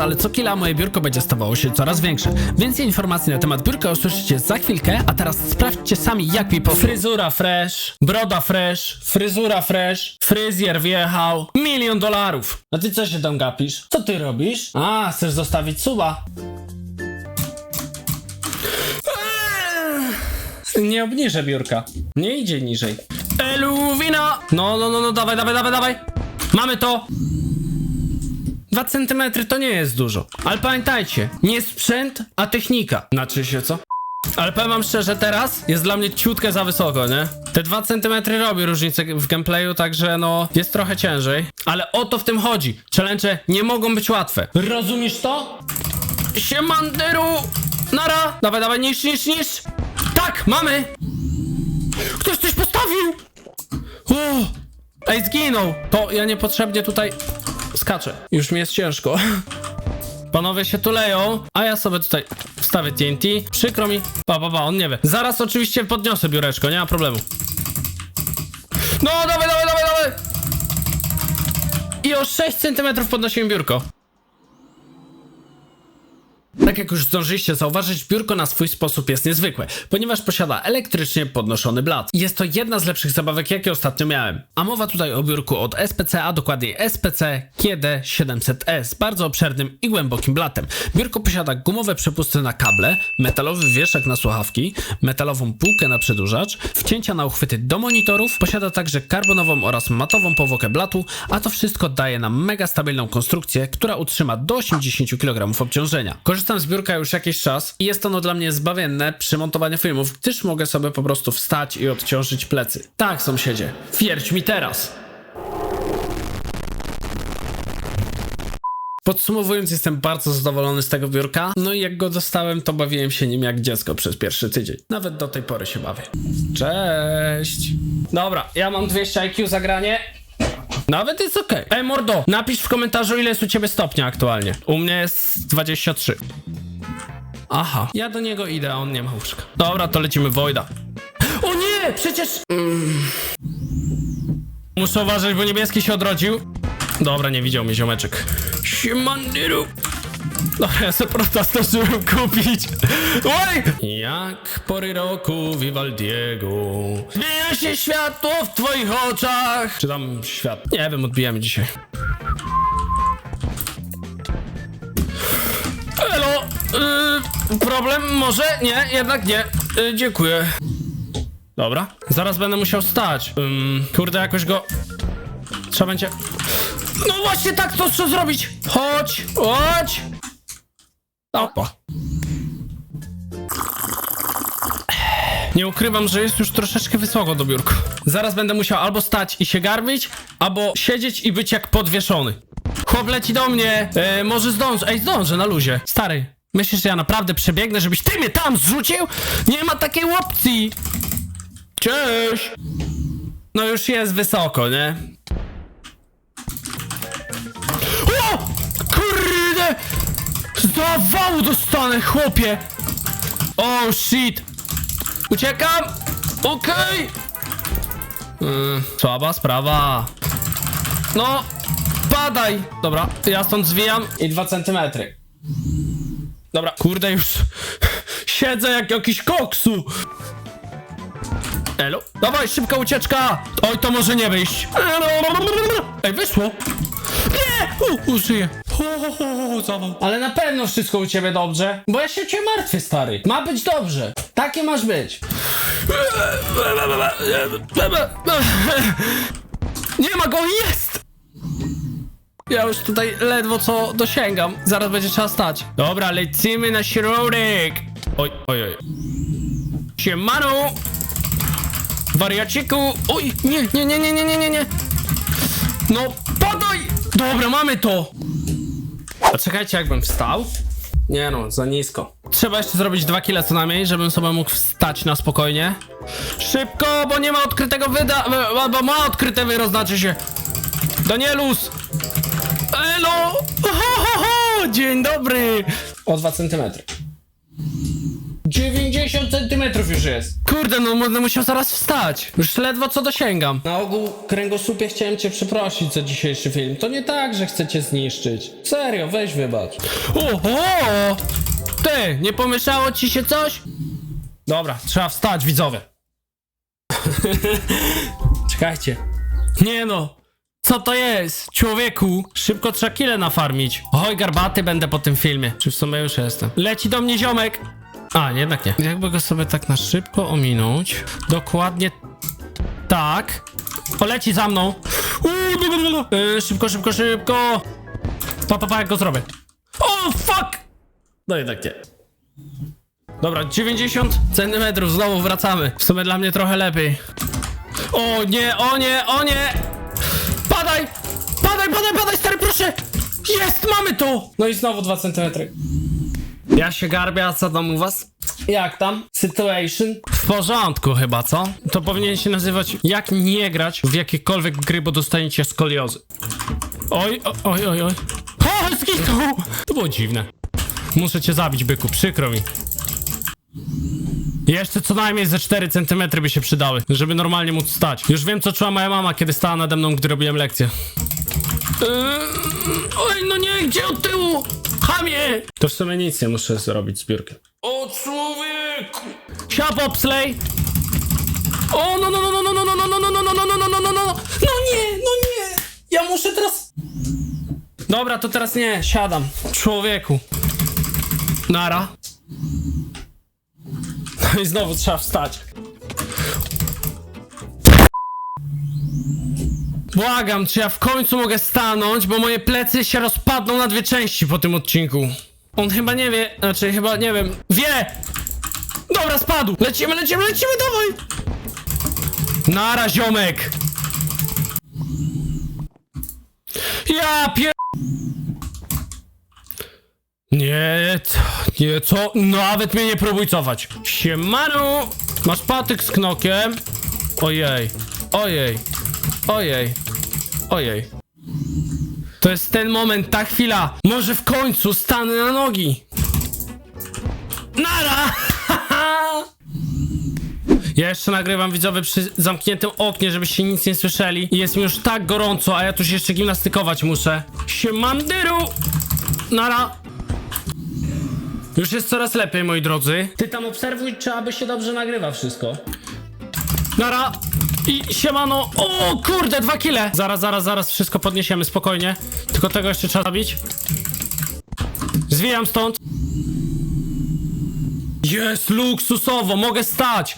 ale co chwila moje biurko będzie stawało się coraz większe. Więcej informacji na temat biurka usłyszycie za chwilkę, a teraz sprawdźcie sami jak mi po... Fryzura fresh, broda fresh, fryzura fresh, fryzjer wjechał, milion dolarów. A ty co się tam gapisz? Co ty robisz? A, chcesz zostawić suba? Eee, Nie obniżę biurka. Nie idzie niżej. Eluwina! No, no, no, no, dawaj, dawaj, dawaj, dawaj. Mamy to. Dwa centymetry to nie jest dużo. Ale pamiętajcie, nie sprzęt, a technika. Znaczy się co? Ale powiem wam szczerze, teraz jest dla mnie ciutkę za wysoko, nie? Te dwa centymetry robi różnicę w gameplayu, także no, jest trochę ciężej. Ale o to w tym chodzi. Challenge nie mogą być łatwe. Rozumiesz to? Siemanderu! Nara! Dawaj, dawaj, niż, niż, niż! Tak, mamy! Ktoś coś postawił! O! Ej, zginął! To ja niepotrzebnie tutaj skaczę. Już mi jest ciężko. Panowie się tu leją, a ja sobie tutaj wstawię TNT. Przykro mi. Pa, pa, pa, on nie wie. Zaraz oczywiście podniosę biureczko, nie ma problemu. No, dawaj, dawaj, dawaj, dawaj! I o 6 cm podnosiłem biurko. Tak jak już zdążyliście zauważyć, biurko na swój sposób jest niezwykłe, ponieważ posiada elektrycznie podnoszony blat. Jest to jedna z lepszych zabawek, jakie ostatnio miałem. A mowa tutaj o biurku od SPC, a dokładniej SPC KD700S, bardzo obszernym i głębokim blatem. Biurko posiada gumowe przepusty na kable, metalowy wieszak na słuchawki, metalową półkę na przedłużacz, wcięcia na uchwyty do monitorów, posiada także karbonową oraz matową powłokę blatu, a to wszystko daje nam mega stabilną konstrukcję, która utrzyma do 80 kg obciążenia. Korzystam z biurka już jakiś czas i jest ono dla mnie zbawienne przy montowaniu filmów, gdyż mogę sobie po prostu wstać i odciążyć plecy. Tak, sąsiedzie, wierć mi teraz! Podsumowując, jestem bardzo zadowolony z tego biurka. No i jak go dostałem, to bawiłem się nim jak dziecko przez pierwszy tydzień. Nawet do tej pory się bawię. Cześć! Dobra, ja mam 200 IQ zagranie. Nawet jest okej. Ej, mordo, napisz w komentarzu, ile jest u ciebie stopnia aktualnie. U mnie jest 23. Aha, ja do niego idę, a on nie ma łóżka. Dobra, to lecimy Wojda. O nie, przecież... Muszę uważać, bo niebieski się odrodził. Dobra, nie widział mnie ziomeczek. Siemandyru. Dobra, ja sobie prosto zdążyłem kupić. Oj! Jak pory roku Vivaldiego. Zmienia się światło w twoich oczach. Czy tam świat? Nie wiem, odbijamy dzisiaj. Elo, y, problem? Może? Nie, jednak nie. Y, dziękuję. Dobra, zaraz będę musiał stać. Ym, kurde, jakoś go... Trzeba będzie... No właśnie tak to trzeba zrobić! Chodź, chodź! Opa. Nie ukrywam, że jest już troszeczkę wysoko do biurka. Zaraz będę musiał albo stać i się garbić, albo siedzieć i być jak podwieszony. Chłop leci do mnie! E, może zdążę. Ej, zdążę na luzie. Stary, myślisz, że ja naprawdę przebiegnę, żebyś ty mnie tam zrzucił? Nie ma takiej opcji! Cześć! No już jest wysoko, nie? Zawału dostanę, chłopie! Oh shit! Uciekam! Okej! Yy, słaba sprawa. No, padaj! Dobra, ja stąd zwijam i dwa centymetry. Dobra, kurde już siedzę jak jakiś koksu. Elo? Dawaj, szybka ucieczka! Oj, to może nie wyjść. Ej, wyszło! U, użyję. Ho, ho, ho, ho, zawał. Ale na pewno wszystko u ciebie dobrze, bo ja się cię martwię, stary. Ma być dobrze. Takie masz być. Nie ma go, jest! Ja już tutaj ledwo co dosięgam. Zaraz będzie trzeba stać. Dobra, lecimy na środek. Oj, oj, oj. Siemano! Wariaciku! Oj, nie, nie, nie, nie, nie, nie, nie, nie. No, padaj! Dobra, mamy to! A czekajcie, jakbym wstał? Nie no, za nisko. Trzeba jeszcze zrobić dwa kile co najmniej, żebym sobie mógł wstać na spokojnie. Szybko, bo nie ma odkrytego wyda... Bo ma odkryte wyro, znaczy się. Danielus! Elo! Ho, ho, ho! Dzień dobry! O 2 centymetry. 90 90 centymetrów już jest. Kurde, no będę musiał zaraz wstać. Już ledwo co dosięgam. Na ogół kręgosłupie chciałem cię przeprosić za dzisiejszy film. To nie tak, że chcę cię zniszczyć. Serio, weź wybacz. Oho! Ty, nie pomieszało ci się coś? Dobra, trzeba wstać, widzowie. Czekajcie. Nie no. Co to jest? Człowieku, szybko trzeba kile nafarmić. Oj, garbaty będę po tym filmie. Czy w sumie już jestem. Leci do mnie ziomek. A, nie, jednak nie. Jakby go sobie tak na szybko ominąć. Dokładnie tak. Poleci za mną. Uuu, du, du, du. Yy, szybko, szybko, szybko. Pa, pa, pa, jak go zrobię. O, fuck! No jednak nie. Dobra, 90 centymetrów, znowu wracamy. W sumie dla mnie trochę lepiej. O nie, o nie, o nie! Padaj! Padaj, padaj, padaj, stary, proszę! Jest, mamy to! No i znowu 2 centymetry. Ja się garbię, a co tam u was? Jak tam? Situation? W porządku chyba, co? To powinien się nazywać jak nie grać w jakiekolwiek gry, bo dostaniecie skoliozy. Oj, oj, oj, oj. O, zginął! To było dziwne. Muszę cię zabić, byku, przykro mi. Jeszcze co najmniej ze 4 cm by się przydały, żeby normalnie móc stać. Już wiem, co czuła moja mama, kiedy stała nade mną, gdy robiłem lekcję. Eee, oj, no nie, gdzie od tyłu? Hamie! To w sumie nic nie muszę zrobić z biurkiem. O człowieku! Siap, Opsley! O, no, no, no, no, no, no, no, no, no, no, no, no, no, no, no, no, no, no nie, no nie! Ja muszę teraz... Dobra, to teraz nie, siadam. Człowieku. Nara. No i znowu trzeba wstać. Błagam, czy ja w końcu mogę stanąć, bo moje plecy się rozpadną na dwie części po tym odcinku. On chyba nie wie, znaczy chyba nie wiem. Wie! Dobra, spadł! Lecimy, lecimy, lecimy, dawaj! Nara, ziomek! Ja pier... Nie, co, nie, co? Nawet mnie nie próbuj cofać. Siemanu! Masz patyk z knokiem? Ojej, ojej, ojej, ojej. To jest ten moment, ta chwila. Może w końcu stanę na nogi. Nara! Ja jeszcze nagrywam widzowie przy zamkniętym oknie, żebyście nic nie słyszeli. Jest mi już tak gorąco, a ja tu się jeszcze gimnastykować muszę. Siemandyru! Nara! Już jest coraz lepiej, moi drodzy. Ty tam obserwuj, czy aby się dobrze nagrywa wszystko. Nara! I siemano! O kurde, dwa kile! Zaraz, zaraz, zaraz wszystko podniesiemy, spokojnie. Tylko tego jeszcze trzeba zabić. Zwijam stąd. Jest luksusowo, mogę stać!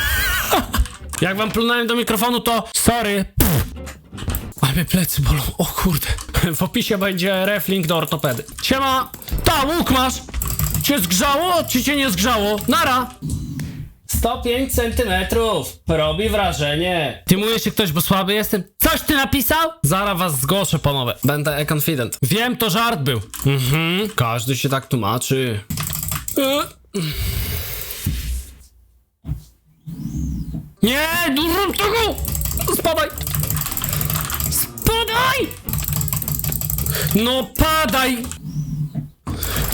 Jak wam plunąłem do mikrofonu, to sorry. Ale mnie plecy bolą, o kurde. W opisie będzie reflink do ortopedy. Siema! Ta, łuk masz! Cię zgrzało, czy cię nie zgrzało? Nara! 105 centymetrów. Robi wrażenie. Ty mówisz się ktoś, bo słaby jestem? Coś ty napisał? Zaraz was zgłoszę, panowie. Będę e-confident. Wiem, to żart był. Mhm. Każdy się tak tłumaczy. Nie, dużo tego! Spadaj! Spadaj! No padaj!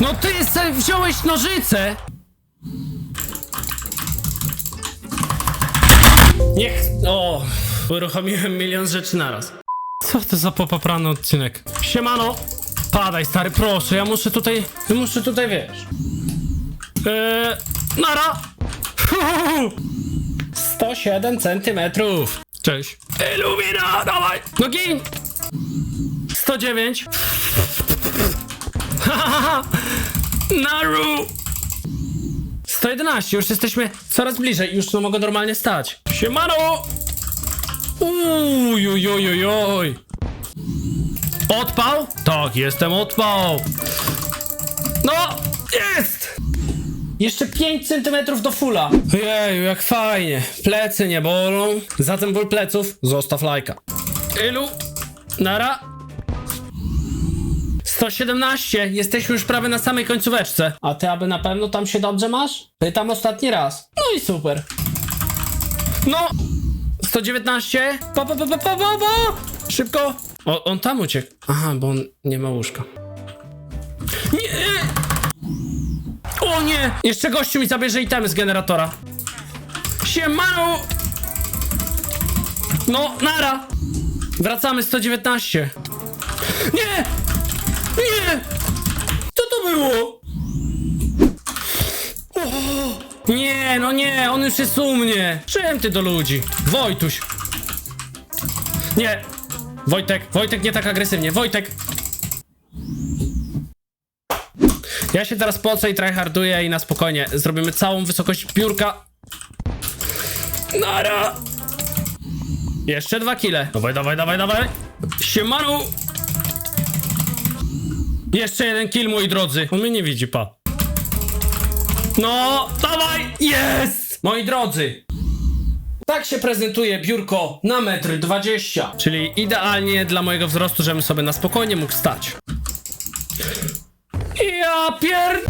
No ty se wziąłeś nożyce! Niech... O! Uruchomiłem milion rzeczy naraz. Co to za popaprany odcinek? Siemano! Padaj, stary, proszę, ja muszę tutaj... Muszę tutaj, wiesz... Eee... Nara! 107 centymetrów. Cześć. Illumina, dawaj! No gin! 109. Naru! 111, już jesteśmy coraz bliżej, już no mogę normalnie stać. Siemano! Ujujujujuj! Odpał? Tak, jestem odpał. No, jest! Jeszcze 5 cm do fula. Jeju, jak fajnie. Plecy nie bolą. Za ten ból pleców zostaw lajka. Ilu? Nara? 117. Jesteśmy już prawie na samej końcóweczce. A ty aby na pewno tam się dobrze masz? Pytam ostatni raz. No i super. No! 119. Po, po, po, po, po, po, po. Szybko. O, on tam uciekł. Aha, bo on nie ma łóżka. Nie! O nie! Nie! Jeszcze gościu mi zabierze itemy z generatora. Siemano! No, nara! Wracamy 119. Nie! Nie! Co to było? O! Nie, no nie, on już jest u mnie. Czym ty do ludzi? Wojtuś. Nie. Wojtek, Wojtek nie tak agresywnie. Wojtek. Ja się teraz po co i tryharduję i na spokojnie zrobimy całą wysokość biurka. Nara. Jeszcze dwa kile. Dawaj, dawaj, dawaj, dawaj. Siemanu. Jeszcze jeden kill, moi drodzy. On mnie nie widzi, pa. No, dawaj! Jest! Moi drodzy, tak się prezentuje biurko na metr 20, czyli idealnie dla mojego wzrostu, żebym sobie na spokojnie mógł stać. Ja pier...